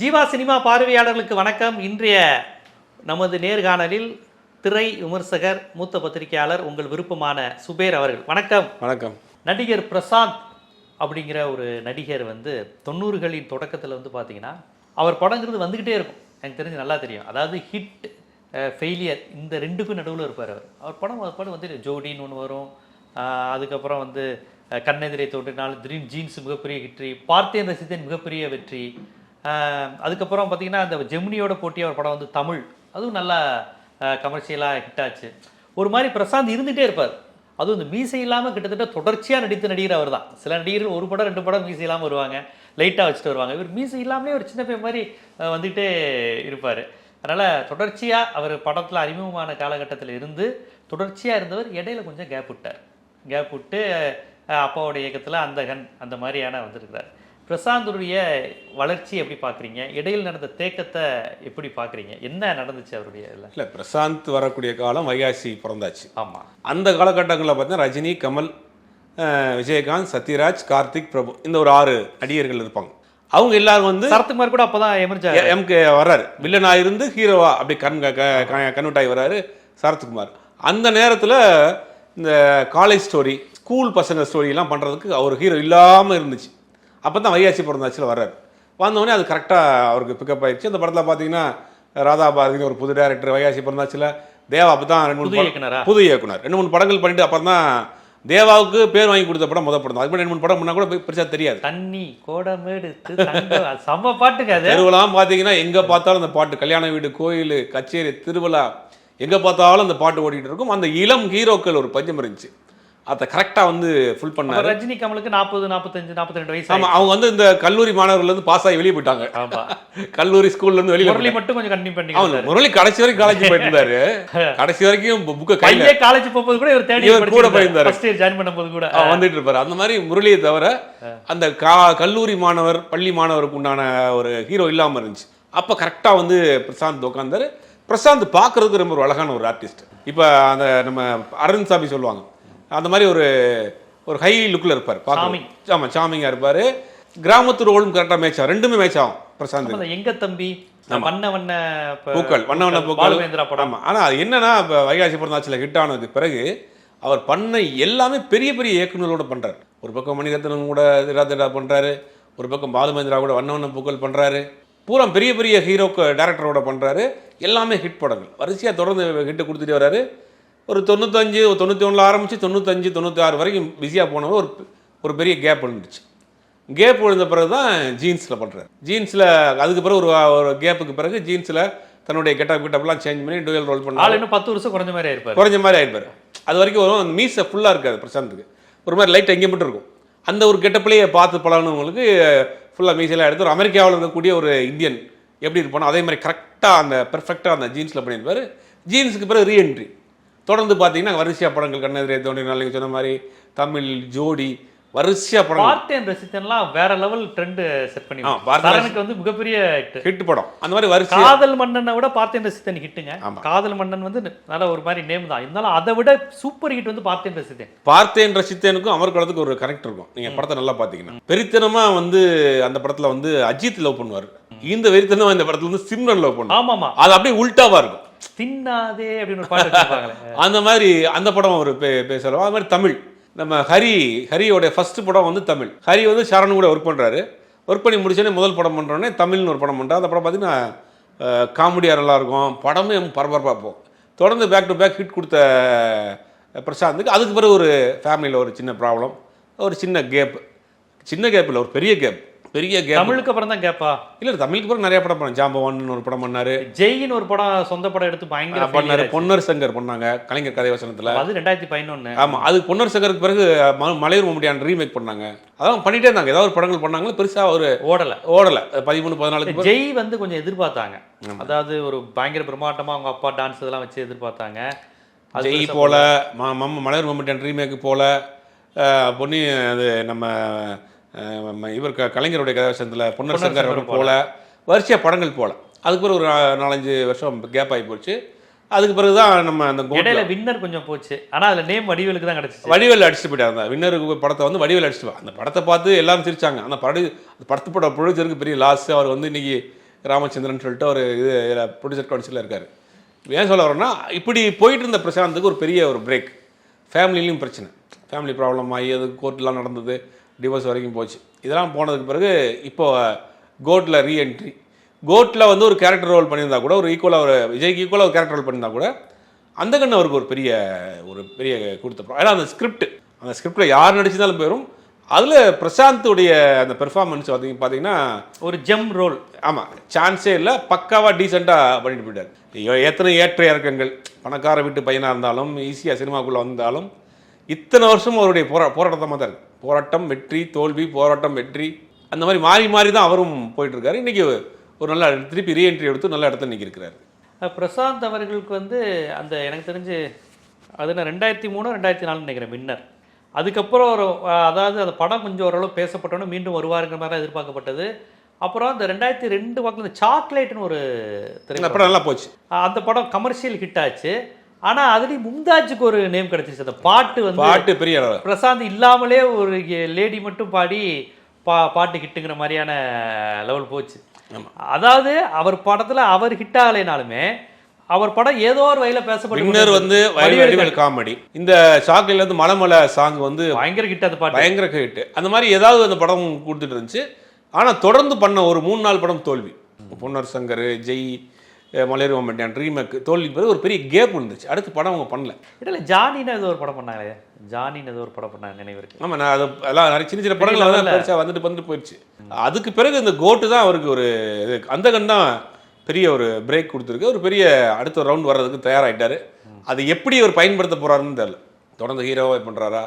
Jeeva cinema பார்வையாளர்களுக்கு வணக்கம். இன்றைய நமது நேர்காணலில் திரை விமர்சகர் மூத்த பத்திரிகையாளர் உங்கள் விருப்பமான சுபேர் அவர்கள். வணக்கம். வணக்கம். நடிகர் பிரசாந்த் அப்படிங்கிற ஒரு நடிகர் வந்து தொண்ணூறுகளின் தொடக்கத்தில் வந்து பார்த்தீங்கன்னா அவர் படங்கிறது வந்துக்கிட்டே இருக்கும். எனக்கு தெரிஞ்சு நல்லா தெரியும். அதாவது ஹிட் ஃபெயிலியர் இந்த ரெண்டுக்கும் நடுவில் இருப்பார் அவர். அவர் படம் படம் வந்து ஜோடின்னு ஒன்று வரும். அதுக்கப்புறம் வந்து கண்ணெதிரை தோன்றினால் ட்ரீம் ஜீன்ஸ் மிகப்பெரிய வெற்றி பார்த்தேன் ரசித்தேன் மிகப்பெரிய வெற்றி அதுக்கப்புறம் பார்த்தீங்கன்னா அந்த ஜெமினியோட போட்டி அவர் படம் வந்து தமிழ். அதுவும் நல்லா கமர்ஷியலாக ஹிட் ஆச்சு. ஒரு மாதிரி பிரசாந்த் இருந்துகிட்டே இருப்பார். அதுவும் இந்த மீசை இல்லாமல் கிட்டத்தட்ட தொடர்ச்சியாக நடித்த நடிகர் அவர் தான் சில நடிகர்கள் ஒரு படம் ரெண்டு படம் மீசை இல்லாமல் வருவாங்க. லைட்டாக வச்சுட்டு வருவாங்க. இவர் மீசை இல்லாமலே ஒரு சின்ன பையன் மாதிரி வந்துகிட்டே இருப்பார். அதனால் தொடர்ச்சியாக அவர் படத்தில் அறிமுகமான காலகட்டத்தில் இருந்து தொடர்ச்சியாக இருந்தவர் இடையில கொஞ்சம் கேப் விட்டார். கேப் விட்டு அஹ், அப்பாவோட இயக்கத்தில் அந்த கண் அந்த மாதிரியான வந்திருக்கிறார். பிரசாந்துடைய வளர்ச்சி எப்படி பார்க்குறீங்க? இடையில் நடந்த தேக்கத்தை எப்படி பார்க்குறீங்க? என்ன நடந்துச்சு அவருடைய இதில்? இல்லை பிரசாந்த் வரக்கூடிய காலம் வைகாசி பிறந்தாச்சு. ஆமாம் அந்த காலகட்டங்களில் பார்த்தீங்கன்னா ரஜினி கமல் விஜயகாந்த் சத்யராஜ் கார்த்திக் பிரபு இந்த ஒரு ஆறு நடிகர்கள் இருப்பாங்க. அவங்க எல்லாரும் வந்து சரத்குமார் கூட அப்பதான் எமர்ஜ் எம்கே வர்றாரு. வில்லனா இருந்து ஹீரோவா அப்படி கண் கன்வெர்ட் ஆகி வர்றாரு சரத்குமார். அந்த நேரத்தில் இந்த காலேஜ் ஸ்டோரி ஸ்கூல் பசங்க ஸ்டோரியெல்லாம் பண்ணுறதுக்கு அவர் ஹீரோ இல்லாமல் இருந்துச்சு. அப்போ தான் வைகாசி பிறந்தாச்சில் வர்றாரு. வந்தோடனே அது கரெக்டாக அவருக்கு பிக்கப் ஆயிடுச்சு. அந்த படத்தில் பார்த்தீங்கன்னா ராதா பாரதின்னு ஒரு புது டேரக்டர் வைகாசி பிறந்தாச்சில் தேவா அப்போ தான் ரெண்டு மூணு இயக்குனரா? புது இயக்குனர். ரெண்டு மூணு படங்கள் பண்ணிட்டு அப்புறம் தான் தேவாவுக்கு பேர் வாங்கி கொடுத்த படம் முத படம் அதுக்கு ரெண்டு மூணு படம் பண்ணால் கூட பெருசாக தெரியாது. தண்ணி கோடம் எடுத்து தங்கம் அது செம்ம பாட்டுங்க அது. தெருவெல்லாம் பார்த்தீங்கன்னா எங்கே பார்த்தாலும் அந்த பாட்டு கல்யாண வீடு கோயில் கச்சேரி திருவிழா எங்கே பார்த்தாலும் அந்த பாட்டு ஓடிட்டு இருக்கும். அந்த இளம் ஹீரோக்கள் ஒரு பஞ்சம் இருந்துச்சு. அதை கரெக்டாக வந்து ஃபுல் பண்ணாரு. ரஜினி கமலுக்கு நாற்பது நாற்பத்தஞ்சு நாற்பத்தி ரெண்டு வயசு ஆமாம் அவங்க வந்து இந்த கல்லூரி மாணவர்கள்லேருந்து பாஸ் ஆகி வெளியே போயிட்டாங்க. ஆமா. கல்லூரி ஸ்கூல்லேருந்து வெளியே முரளி மட்டும் கொஞ்சம் கண்டினியூ பண்ணி அவன் முரளி கடைசி வரைக்கும் காலேஜ் போயிட்டு இருந்தாரு கடைசி வரைக்கும் புக்கை கையில் காலேஜ் போகும்போது கூட இவர் தேடி இவர் கூட போயிருந்தாரு. ஃபர்ஸ்ட் இயர் ஜாயின் பண்ணும்போது கூட. வந்துட்டு இருப்பாரு. அந்த மாதிரி முரளியை தவிர அந்த கா கல்லூரி மாணவர் பள்ளி மாணவருக்கு உண்டான ஒரு ஹீரோ இல்லாமல் இருந்துச்சு. அப்போ கரெக்டாக வந்து பிரசாந்த் உட்காந்தாரு பிரசாந்த் பார்க்கறதுக்கு ரொம்ப ஒரு அழகான ஒரு ஆர்டிஸ்ட் இப்போ அந்த நம்ம அரவிந்த் சாமி சொல்லுவாங்க அந்த மாதிரி ஒரு ஒரு ஹை லுக்கில் இருப்பார். பார்க்க ஆமாம் சாமிங்காக இருப்பார். கிராமத்து ரோலும் கரெக்டாக மேட்ச் ஆகும். ரெண்டுமே மேட்ச் ஆகும் பிரசாந்த் எங்க தம்பி? வண்ண வண்ண பூக்கள் வண்ண வண்ண பூக்கள். படம். ஆமாம் ஆனால் அது என்னன்னா இப்போ வைகாசி பிறந்தாச்சில் ஹிட் ஆனதுக்கு பிறகு அவர் பண்ண எல்லாமே பெரிய பெரிய இயக்குநர்களோட பண்றாரு. ஒரு பக்கம் மணிரத்னம் கூட திடா பண்றாரு. ஒரு பக்கம் பாலுமேந்திரா கூட வண்ண வண்ண பூக்கள் பண்றாரு. பூரா பெரிய பெரிய ஹீரோக்கு டேரக்டரோட பண்றாரு. எல்லாமே ஹிட் படங்கள். வரிசையாக தொடர்ந்து ஹிட்டு கொடுத்துட்டு வராரு ஒரு தொண்ணூத்தஞ்சு ஒரு தொண்ணூற்றி ஒன்றில் ஆரம்பித்து தொண்ணூத்தஞ்சு தொண்ணூற்றி ஆறு வரைக்கும் பிஸியாக போனவர் ஒரு ஒரு பெரிய கேப் இருந்துச்சு கேப் விழுந்த பிறகு தான் ஜீன்ஸில் பண்ணுறாரு ஜீன்ஸில் அதுக்கு பிறகு ஒரு ஒரு கேப்புக்கு பிறகு ஜீன்ஸில் தன்னுடைய கெட்டப் கிட்டப்லாம் சேஞ்ச் பண்ணி டுவெல் ரோல் ஆள் பண்ணாரு இன்னும் பத்து வருஷம் குறைஞ்ச மாதிரி இருப்பாரு குறைஞ்ச மாதிரி ஆயிடுப்பாரு அது வரைக்கும் வரும் அந்த மீசை ஃபுல்லாக இருக்காது பிரசாந்துக்கு. ஒரு மாதிரி லைட் எங்கே மட்டும் இருக்கும். அந்த ஒரு கெட்டப்லேயே பார்த்து பழகினவங்களுக்கு ஃபுல்லாக மீசையெல்லாம் எடுத்து ஒரு அமெரிக்காவில் இருக்கக்கூடிய ஒரு இந்தியன் எப்படி இருப்பானோ அதே மாதிரி கரெக்டாக அந்த பெர்ஃபெக்டாக அந்த ஜீன்ஸில் பண்ணியிருப்பாரு. ஜீன்ஸுக்கு பிறகு ரீஎன்ட்ரி தொடர்ந்து பார்த்தீங்கன்னா வரிசையாக படங்கள் கண்ணெதிரே தோன்றினால் நீங்கள் சொன்ன மாதிரி தமிழ் ஜோடி வரிசையாக படங்கள். பார்த்தேன் ரசித்தன்லாம் வேற லெவல் ட்ரெண்ட் செட் பண்ணி சரணுக்கு வந்து மிகப்பெரிய. ஹிட் படம். அந்த மாதிரி வரிசை காதல் மன்னனை விட பார்த்தேன் ரசித்தன் ஹிட்டுங்க ஆமா. காதல் மன்னன் வந்து நல்ல ஒரு மாதிரி நேம் தான். இருந்தாலும் அதை விட சூப்பர் ஹிட் வந்து பார்த்தேன் ரசித்தேன். பார்த்தேன் ரசித்தேனுக்கும் அமர்கலத்துக்கு ஒரு கனெக்ட் இருக்கும். நீங்க படத்தை நல்லா பாத்தீங்கன்னா வெறித்தனமா வந்து அந்த படத்துல வந்து அஜித் லவ் பண்ணுவார். இந்த வெறித்தனமா இந்த படத்துல வந்து சிம்ரன் லவ் பண்ணுவார். ஆமாமா. அது அப்படியே உல்டாவா இருக்கும். தின்னாதே அப்படின்னு ஒரு பாட்டு அந்த மாதிரி அந்த படம் அவர் பே பேசலாம் அது மாதிரி தமிழ். நம்ம ஹரி ஹரியோட ஃபர்ஸ்ட் படம் வந்து தமிழ். ஹரி வந்து சரண் கூட ஒர்க் பண்ணுறாரு ஒர்க் பண்ணி முடிச்சோடனே முதல் படம் பண்ணுறோன்னே தமிழ்னு ஒரு படம் பண்ணுறாரு அந்த படம் பார்த்தீங்கன்னா காமெடியாக நல்லா இருக்கும் படமே பரபரப்பாக போகும் தொடர்ந்து பேக் டு பேக் ஹிட் கொடுத்த பிரசாந்துக்கு அதுக்கு பிறகு ஒரு ஃபேமிலியில் ஒரு சின்ன ப்ராப்ளம் ஒரு சின்ன கேப் சின்ன கேப் இல்லை ஒரு பெரிய கேப் பெரிய கேப் தமிழுக்கு அப்புறம் தான் கேப்பா இல்லை தமிழுக்கு பிறகு நிறைய படம் பண்ணார் ஜாம்பவான் ஒரு படம் பண்ணாரு. ஜெயின்னு ஒரு படம் சொந்த படம் எடுத்து பயங்கர பண்ணாரு. பொன்னர் சங்கர் பண்ணாங்க கலைஞர் கதை வசனத்தில். அது ரெண்டாயிரத்தி பதினொன்னு. ஆமா அது பொன்னர் சங்கருக்கு பிறகு மலையூர் மம்முடியான் ரீமேக் பண்ணாங்க. அதான் பண்ணிட்டே இருந்தாங்க. ஏதாவது ஒரு படங்கள் பண்ணாங்க பெருசா ஒரு ஓடல. ஓடல. பதிமூணு பிறகு. ஜெய் வந்து கொஞ்சம் எதிர்பார்த்தாங்க. அதாவது ஒரு பயங்கர பிரம்மாண்டமா அவங்க அப்பா டான்ஸ் இதெல்லாம் வச்சு எதிர்பார்த்தாங்க. ஜெய் போல மலையூர் மம்முடியான் ரீமேக் போல பொன்னி அது நம்ம இவர் க- கலைஞருடைய கதாவசனத்தில் பொன்னர் சங்கர் சங்கர் போல வரிசையா படங்கள் போல. அதுக்கு பிறகு ஒரு நாலஞ்சு வருஷம் கேப் ஆகி போச்சு. அதுக்கு பிறகு தான் நம்ம அந்த இடையில வின்னர் கொஞ்சம் போச்சு. ஆனா அதுல நேம் வடிவேலுக்கு தான் கிடைச்சிச்சு. வடிவேல் அடிச்சுட்டு போயிட்டார். அந்த வின்னருக்கு படத்தை வந்து வடிவேல் அடிச்சுட்டு அந்த படத்தை பார்த்து எல்லாரும் சிரிச்சாங்க. அந்த படம் படத்து பட ப்ரொடியூசருக்கு பெரிய லாஸ் அவர் வந்து இன்னைக்கு ராமச்சந்திரன் சொல்லிட்டு ஒரு இது ப்ரொடியூசர் கவுன்சிலில் இருக்கார். ஏன் சொல்ல வரேன்னா இப்படி போயிட்டு இருந்த பிரசாந்துக்கு ஒரு பெரிய ஒரு பிரேக் ஃபேமிலிலையும் பிரச்சனை. ஃபேமிலி ப்ராப்ளம் ஆகி அது கோர்ட்லாம் நடந்தது. டிவோர்ஸ் வரைக்கும் போச்சு. இதெல்லாம் போனதுக்கு பிறகு இப்போ கோட்டில் ரீஎன்ட்ரி கோட்டில் வந்து ஒரு கேரக்டர் ரோல் பண்ணியிருந்தா கூட ஒரு ஈக்குவலாக ஒரு விஜய்க்கு ஈக்குவலாக ஒரு கேரக்டர் ரோல் பண்ணியிருந்தா கூட அந்த கண்ணு அவருக்கு ஒரு பெரிய ஒரு பெரிய கொடுத்த. ஏன்னா அந்த ஸ்கிரிப்ட் அந்த ஸ்கிரிப்டில் யார் நடிச்சிருந்தாலும் போயிடும் அதில் பிரசாந்துடைய அந்த பெர்ஃபார்மன்ஸ் பார்த்தீங்க பார்த்தீங்கன்னா ஒரு ஜெம் ரோல் ஆமாம் சான்ஸே இல்லை பக்காவாக டீசெண்டாக பண்ணிட்டு போயிட்டார். எத்தனை ஏற்ற இறக்கங்கள். பணக்கார வீட்டு பையனாக இருந்தாலும் ஈஸியாக சினிமாக்குள்ளே வந்தாலும் இத்தனை வருஷம் அவருடைய போரா போராட்டமாக தான் இருக்கு. போராட்டம் வெற்றி தோல்வி போராட்டம் வெற்றி அந்த மாதிரி மாறி மாறி தான் அவரும் போயிட்டு இருக்காரு இன்றைக்கி ஒரு நல்ல திருப்பி ரீஎன்ட்ரி எடுத்து நல்ல இடத்துல இன்னைக்கு இருக்கிறாரு பிரசாந்த் அவர்களுக்கு வந்து அந்த எனக்கு தெரிஞ்சு அது நான் ரெண்டாயிரத்தி மூணு ரெண்டாயிரத்தி நாலு நினைக்கிறேன் வின்னர். அதுக்கப்புறம் ஒரு அதாவது அந்த படம் கொஞ்சம் ஓரளவு பேசப்பட்டோன்னு மீண்டும் வருவாருங்கிற மாதிரி தான் எதிர்பார்க்கப்பட்டது. அப்புறம் அந்த ரெண்டாயிரத்தி ரெண்டு வாக்கில் இந்த சாக்லேட்னு ஒரு திரைப்படம். படம் நல்லா போச்சு. அந்த படம் கமர்ஷியல் ஹிட் ஆச்சு. ஆனால் அதுலேயும் மும்தாஜுக்கு ஒரு நேம் கிடைச்சிச்சு அந்த பாட்டு வந்து பாட்டு பெரிய பிரசாந்த் இல்லாமலே ஒரு லேடி மட்டும் பாடி பா பாட்டு ஹிட்டுங்கிற மாதிரியான லெவல் போச்சு. அதாவது அவர் படத்துல அவர் ஹிட் ஆகலைனாலுமே அவர் படம் ஏதோ ஒரு வகையில பேசப்பட்டு வின்னர் வந்து வடிவேலு காமெடி. இந்த சாக்லேட்ல இருந்து மலைமலை சாங் வந்து பயங்கர ஹிட் அந்த பாட்டு. பயங்கர ஹிட் அந்த மாதிரி ஏதாவது அந்த படம் கொடுத்துட்டு இருந்துச்சு. ஆனால் தொடர்ந்து பண்ண ஒரு மூணு நாலு படம் தோல்வி. பொன்னர் சங்கர் ஜெய் அஹ் மலையர் மண்டியான் ரீமேக் தோல்வி பிறகு ஒரு பெரிய கேப் இருந்துச்சு அடுத்து படம் அவங்க பண்ணல. இடையில ஜானின்னு ஏதோ ஒரு படம் பண்ணாங்களே. ஜானின்னு ஏதோ ஒரு படம் பண்ணாங்க நினைவு இருக்கு. ஆமாம் நான் அது எல்லாம் நிறைய சின்ன சின்ன படங்கள் தான். பெருசாக வந்துட்டு வந்துட்டு போயிடுச்சு. அதுக்கு பிறகு இந்த கோட்டு தான் அவருக்கு ஒரு அந்த கண் தான் பெரிய ஒரு பிரேக் கொடுத்துருக்கு. ஒரு பெரிய அடுத்த ரவுண்ட் வர்றதுக்கு தயாராகிட்டாரு அது எப்படி அவர் பயன்படுத்த போறாருன்னு தெரியல. தொடர்ந்து ஹீரோவாக பண்ணுறாரா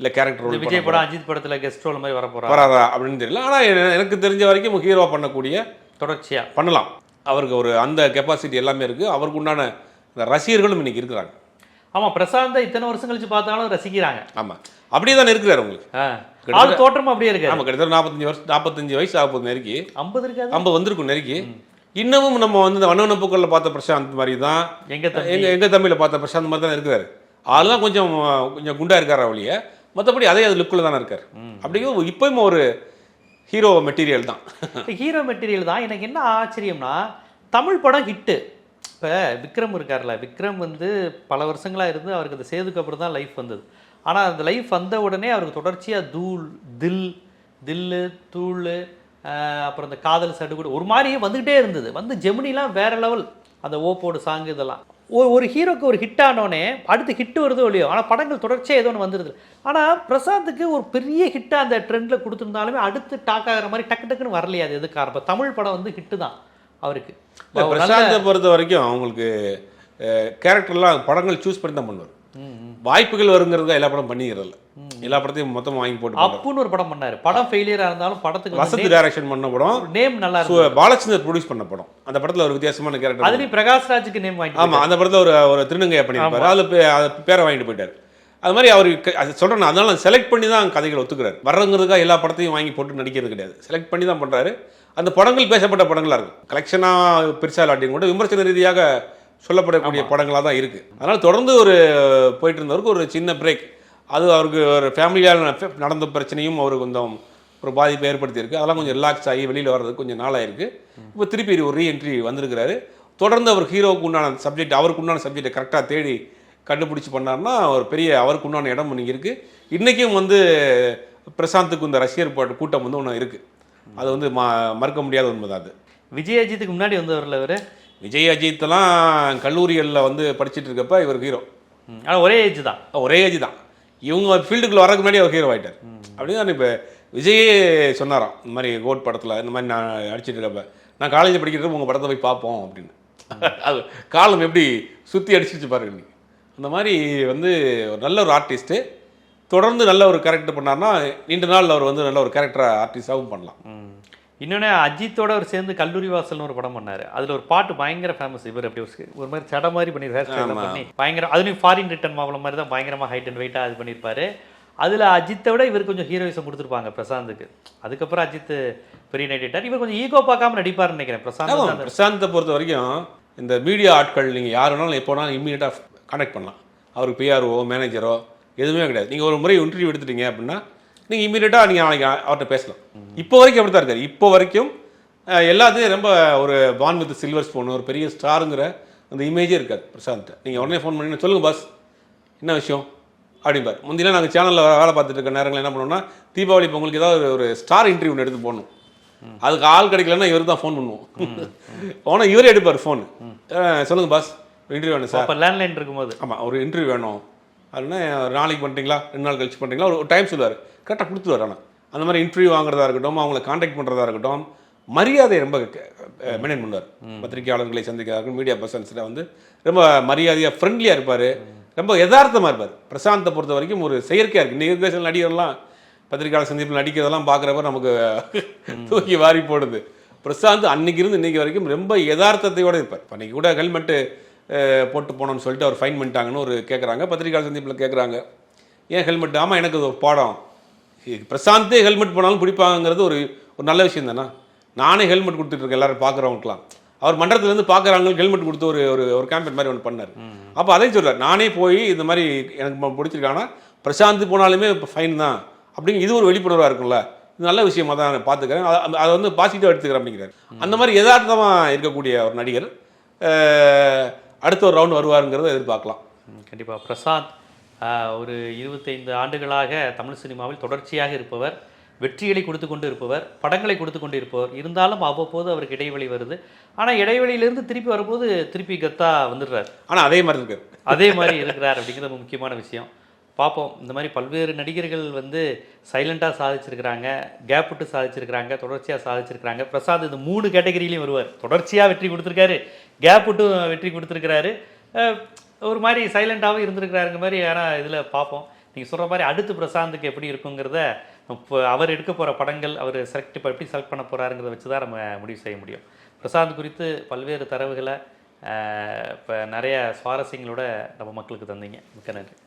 இல்லை கேரக்டர் ரோல் விஜய் படம் அஜித் படத்துல கெஸ்ட் ரோல் மாதிரி வர போறாங்க வராரா அப்படின்னு தெரியல. ஆனால் எனக்கு தெரிஞ்ச வரைக்கும் ஹீரோவாக பண்ணக்கூடிய தொடர்ச்சியா. பண்ணலாம். அவருக்கு ஒரு அந்த கெப்பாசிட்டி எல்லாமே இருக்குது அவருக்கு உண்டான ரசிகர்களும் இன்னைக்கு இருக்கிறாங்க. ஆமா பிரசாந்த இத்தனை வருஷம் கழிச்சு பார்த்தாலும் ரசிக்கிறாங்க. ஆமாம் அப்படியே தானே இருக்கிறார் உங்களுக்கு. ஆள் தோற்றமும் அப்படியே இருக்கு ஆமாம் கிட்டத்தட்ட நாற்பத்தஞ்சு வருஷம் நாற்பத்தஞ்சு வயசு ஆக போகுது நெருக்கி. ஐம்பது இருக்காது. ஐம்பது வந்திருக்கும் நெருக்கி. இன்னமும் நம்ம வந்து இந்த வண்ணவன பூக்களில் பார்த்த பிரசாந்த் மாதிரி தான் எங்க தம்பி? எங்க எங்க தமிழில் பார்த்த பிரசாந்த் மாதிரி தான் இருக்கிறாரு. ஆள் தான் கொஞ்சம் கொஞ்சம் குண்டா இருக்காரு அவளிய மற்றபடி அதே அது லுக்கில் தானே இருக்கார். அப்படிங்கும் இப்பயும் ஒரு ஹீரோ மெட்டீரியல் தான். ஹீரோ மெட்டீரியல் தான். எனக்கு என்ன ஆச்சரியம்னா தமிழ் படம் ஹிட்டு இப்போ விக்ரம் இருக்கார்ல விக்ரம் வந்து பல வருஷங்களாக இருந்து அவருக்கு அந்த சேதுக்கு அப்புறம் தான் லைஃப் வந்தது. ஆனால் அந்த லைஃப் வந்த உடனே அவருக்கு தொடர்ச்சியாக தூள் தில் தில்லு தூள் அப்புறம் இந்த காதல் சடுகுடு ஒரு மாதிரியே வந்துக்கிட்டே இருந்தது. வந்து ஜெமினிலாம் வேறு லெவல் அந்த ஓப்போடு சாங் இதெல்லாம். ஒரு ஒரு ஹீரோக்கு ஒரு ஹிட் ஆனோடனே அடுத்து ஹிட் வருதோ இல்லையோ ஆனால் படங்கள் தொடர்ச்சியாக ஏதோ ஒன்று வந்துருது. ஆனால் பிரசாந்துக்கு ஒரு பெரிய ஹிட்டாக அந்த ட்ரெண்டில் கொடுத்துருந்தாலுமே அடுத்து டாக் ஆகிற மாதிரி டக்கு டக்குன்னு வரலையே அது எது காரணம் தமிழ் படம் வந்து ஹிட்டு தான் அவருக்கு. பிரசாந்தை பொறுத்த வரைக்கும் அவங்களுக்கு கேரக்டர்லாம் படங்கள் சூஸ் பண்ணி தான் பண்ணுவார். வாய்ப்புகள் வருங்கிறது எல்லா படம் பண்ணிக்கிறதில்ல. எல்லா படத்தையும் மொத்தமாக வாங்கி போட்டு. அப்புன்னு ஒரு படம் பண்ணாரு. படம் ஃபெயிலியராக இருந்தாலும் படத்துக்கு வசந்த் டைரக்ஷன் பண்ண படம். நேம் நல்லா இருக்கும் பாலச்சந்தர் ப்ரொடியூஸ் பண்ண படம். அந்த படத்தில் ஒரு வித்தியாசமான கேரக்டர் அதுலேயும் பிரகாஷ்ராஜுக்கு நேம் வாங்கி ஆமா அந்த படத்துல ஒரு ஒரு திருநங்கையா பண்ணியிருப்பாரு. அதுல பேரை வாங்கிட்டு போயிட்டாரு. அது மாதிரி அவர் அது சொல்றேன் அதனால செலக்ட் பண்ணி தான் கதைகள் ஒத்துக்கிறாரு. வர்றங்கிறதுக்காக எல்லா படத்தையும் வாங்கி போட்டு நடிக்கிறது கிடையாது. செலக்ட் பண்ணி தான் பண்றாரு. அந்த படங்கள் பேசப்பட்ட படங்களா இருக்கும். கலெக்ஷனா பெருசா இல்லாட்டியும் கூட விமர்சன ரீதியாக சொல்லப்படக்கூடிய படங்களாக தான் இருக்கு. அதனால தொடர்ந்து ஒரு போயிட்டு இருந்தவருக்கு ஒரு சின்ன பிரேக் அது அவருக்கு ஒரு ஃபேமிலியால் நடந்த பிரச்சனையும் அவருக்கு கொஞ்சம் ஒரு பாதிப்பை ஏற்படுத்தியிருக்கு. அதெல்லாம் கொஞ்சம் ரிலாக்ஸ் ஆகி வெளியில் வர்றதுக்கு கொஞ்சம் நாளாயிருக்கு. இப்போ திருப்பி ஒரு ரீஎன்ட்ரி வந்திருக்கிறாரு. தொடர்ந்து அவர் ஹீரோவுக்கு உண்டான சப்ஜெக்ட் அவருக்கு உண்டான சப்ஜெக்டை கரெக்டாக தேடி கண்டுபிடிச்சி பண்ணார்னா ஒரு பெரிய அவருக்கு உண்டான இடம் இன்னைக்கு இருக்கு. இன்றைக்கும் வந்து பிரசாந்துக்கு இந்த ரசிகர் பாட்டு கூட்டம் வந்து ஒன்று இருக்குது அது வந்து ம மறுக்க முடியாத உண்மை தான் அது. விஜய் அஜித்துக்கு முன்னாடி வந்தவர்ல இவரு? விஜய் அஜித்லாம் கல்லூரிகளில் வந்து படிச்சிட்டு இருக்கப்ப இவர் ஹீரோ ம், ஆனா ஒரே ஏஜ் தான். ஒரே ஏஜ் தான். இவங்க ஃபீல்டுக்குள்ளே வரதுக்கு முன்னாடி அவர் ஹீரோ ஆகிட்டார் அப்படின்னு இப்போ விஜயே சொன்னாராம் இந்த மாதிரி கோட் படத்தில் இந்த மாதிரி நான் அடிச்சிட்டு இருக்கப்ப நான் காலேஜ் படிக்கிறப்ப உங்கள் படத்தை போய் பார்ப்போம் அப்படின்னு. அது காலம் எப்படி சுற்றி அடிச்சிருச்சு பாருங்க இன்னைக்கு. அந்த மாதிரி வந்து ஒரு நல்ல ஒரு ஆர்டிஸ்ட்டு தொடர்ந்து நல்ல ஒரு கேரக்டர் பண்ணார்னா நீண்ட நாள் அவர் வந்து நல்ல ஒரு கேரக்டராக ஆர்டிஸ்டாகவும் பண்ணலாம். ம். இன்னொன்னு அஜித்தோட அவர் சேர்ந்து கல்லூரி வாசல்னு ஒரு படம் பண்ணாரு. அதுல ஒரு பாட்டு பயங்கர ஃபேமஸ் இவர் அப்படி ஒரு- மாதிரி சட மாதிரி ஆமா. பண்ணி பயங்கர அதுலயும் ஃபாரின் ரிட்டர்ன் மாவளம் மாதிரி தான் பயங்கரமா ஹைட் அண்ட் வெயிட்டா இது பண்ணியிருப்பாரு அதுல அஜித்தை விட இவர் கொஞ்சம் ஹீரோயிசம் கொடுத்துருப்பாங்க பிரசாந்துக்கு. அதுக்கப்புறம் அஜித் பெரிய நடிட்டார் இவர் கொஞ்சம் ஈகோ பார்க்காம நடிப்பாருன்னு நினைக்கிறேன். பிரசாந்த் பிரசாந்தை பொறுத்த வரைக்கும் இந்த மீடியா ஆட்கள் நீங்கள் யார் வேணாலும் எப்போ வேணாலும் இம்மீடியட்டாக கான்டாக்ட் பண்ணலாம். அவருக்கு பிஆர்ஓ மேனேஜரோ எதுவுமே கிடையாது. நீங்கள் ஒரு முறை இன்டர்வியூ எடுத்துட்டீங்க அப்படின்னா நீங்கள் இம்மீடியட்டாக நீங்கள் நாளைக்கு அவர்கிட்ட பேசலாம். இப்போ வரைக்கும் அப்படி தான் இருக்காரு. இப்போ வரைக்கும் எல்லாத்தையும் ரொம்ப ஒரு பான் வித் சில்வர் ஸ்பூன் ஒரு பெரிய ஸ்டாருங்கிற அந்த இமேஜே இருக்காது பிரசாந்த். நீங்கள் உடனே ஃபோன் பண்ணி சொல்லுங்கள் பாஸ் என்ன விஷயம்? அப்படிம்பார். முந்திலாம் நாங்கள் சேனலில் வேலை பார்த்துட்டு இருக்க நேரங்கள் என்ன பண்ணுவோம்னா தீபாவளி பொங்கலுக்கு ஏதாவது ஒரு- ஸ்டார் இன்டர்வியூ ஒன்று எடுத்து போடணும். அதுக்கு ஆள் கிடைக்கலன்னா இவர் தான் ஃபோன் பண்ணுவோம். ஆனால் இவரே எடுப்பார் ஃபோன் சொல்லுங்கள் பாஸ் இன்டர்வியூ வேணும் சார் லேண்ட்லைன் இருக்கும்போது. ஆமாம் ஒரு இன்டர்வியூ வேணும். அப்படின்னா நாளைக்கு பண்ணுறீங்களா ரெண்டு நாள் கழிச்சு பண்ணுறீங்களா ஒரு டைம் சொல்லுவார். கரெக்டாக கொடுத்துருவார் ஆனால் அந்த மாதிரி இன்டர்வியூ வாங்குறதா இருக்கட்டும் அவங்கள காண்டாக்ட் பண்ணுறதா இருக்கட்டும் மரியாதையை ரொம்ப மெயின்டைன் பண்ணுவார். பத்திரிகையாளர்களை சந்திக்கிறதா மீடியா பர்சன்ஸில் வந்து ரொம்ப மரியாதையாக ஃப்ரெண்ட்லியாக இருப்பார். ரொம்ப யதார்த்தமாக இருப்பார். பிரசாந்தை பொறுத்த வரைக்கும் ஒரு செயற்கையாக இருக்குது சில நடிகர்லாம் பத்திரிகையாளர் சந்திப்பில் நடிக்கிறதெல்லாம் பார்க்குறப்ப நமக்கு தூக்கி வாரி போடுது. பிரசாந்த் அன்னைக்கு இருந்து இன்னைக்கு வரைக்கும் ரொம்ப யதார்த்தத்தையோட இருப்பார். இப்போ அன்னைக்கு கூட ஹெல்மெட்டு போட்டு போனோம்னு சொல்லிட்டு அவர் ஃபைன் பண்ணிட்டாங்கன்னு ஒரு கேட்குறாங்க பத்திரிகையாளர் சந்திப்பில் கேட்குறாங்க ஏன் ஹெல்மெட் ஆமாம் எனக்கு ஒரு பாடம். பிரசாந்தே ஹெல்மெட் போனாலும் பிடிப்பாங்கிறது ஒரு ஒரு நல்ல விஷயம் தானே? நானே ஹெல்மெட் கொடுத்துட்ருக்கேன் எல்லாரும் பார்க்குறவங்களுக்குலாம் அவர் மன்றத்துலேருந்து பார்க்குறவங்களுக்கு ஹெல்மெட் கொடுத்து ஒரு ஒரு ஒரு கேம்பெயின் மாதிரி ஒன்று பண்ணார். அப்போ அதையும் சொல்கிறார் நானே போய் இந்த மாதிரி எனக்கு பிடிச்சிருக்காங்கன்னா பிரசாந்த் போனாலுமே இப்போ ஃபைன் தான். அப்படிங்க இது ஒரு வெளிப்புணர்வாக இருக்கும்ல. இது நல்ல விஷயமா தான் நான் பார்த்துக்கிறேன் அதை- அதை வந்து பாசிட்டிவாக எடுத்துக்கிறேன் அப்படிங்கிறார். அந்த மாதிரி யதார்த்தமாக இருக்கக்கூடிய ஒரு நடிகர். அடுத்த ஒரு ரவுண்ட் வருவாருங்கிறத எதிர்பார்க்கலாம். ம், கண்டிப்பா. பிரசாந்த் ஒரு இருபத்தைந்து ஆண்டுகளாக தமிழ் சினிமாவில் தொடர்ச்சியாக இருப்பவர் வெற்றிகளை கொடுத்து கொண்டு இருப்பவர் படங்களை கொடுத்து கொண்டு இருப்பவர். இருந்தாலும் அவ்வப்போது அவருக்கு இடைவெளி வருது. ஆனா இடைவெளியிலிருந்து திருப்பி வரும்போது திருப்பி கத்தா வந்துடுறாரு. ஆனால் அதே மாதிரி இருக்கார் அதே மாதிரி இருக்கிறார் அப்படிங்கிறது முக்கியமான விஷயம். பார்ப்போம் இந்த மாதிரி பல்வேறு நடிகர்கள் வந்து சைலண்டாக சாதிச்சிருக்கிறாங்க கேப் விட்டு சாதிச்சிருக்கிறாங்க தொடர்ச்சியாக சாதிச்சிருக்கிறாங்க. பிரசாத் இந்த மூணு கேட்டகரியிலையும் வருவார். தொடர்ச்சியாக வெற்றி கொடுத்துருக்காரு கேப் விட்டும் வெற்றி கொடுத்துருக்கிறாரு. ஒரு மாதிரி சைலண்ட்டாகவும் இருந்திருக்கிறாருங்க மாதிரி ஆனால் இதில் பார்ப்போம் நீங்கள் சொல்கிற மாதிரி அடுத்து பிரசாந்துக்கு எப்படி இருக்குங்கிறத இப்போ அவர் எடுக்க போகிற படங்கள் அவர் செலக்ட் இப்போ எப்படி செலக்ட் பண்ண போகிறாருங்கிறத வச்சு தான் நம்ம முடிவு செய்ய முடியும். பிரசாந்த் குறித்து பல்வேறு தரவுகளை இப்போ நிறைய சுவாரஸ்யங்களோட நம்ம மக்களுக்கு தந்தீங்க. மிக்க நன்றி.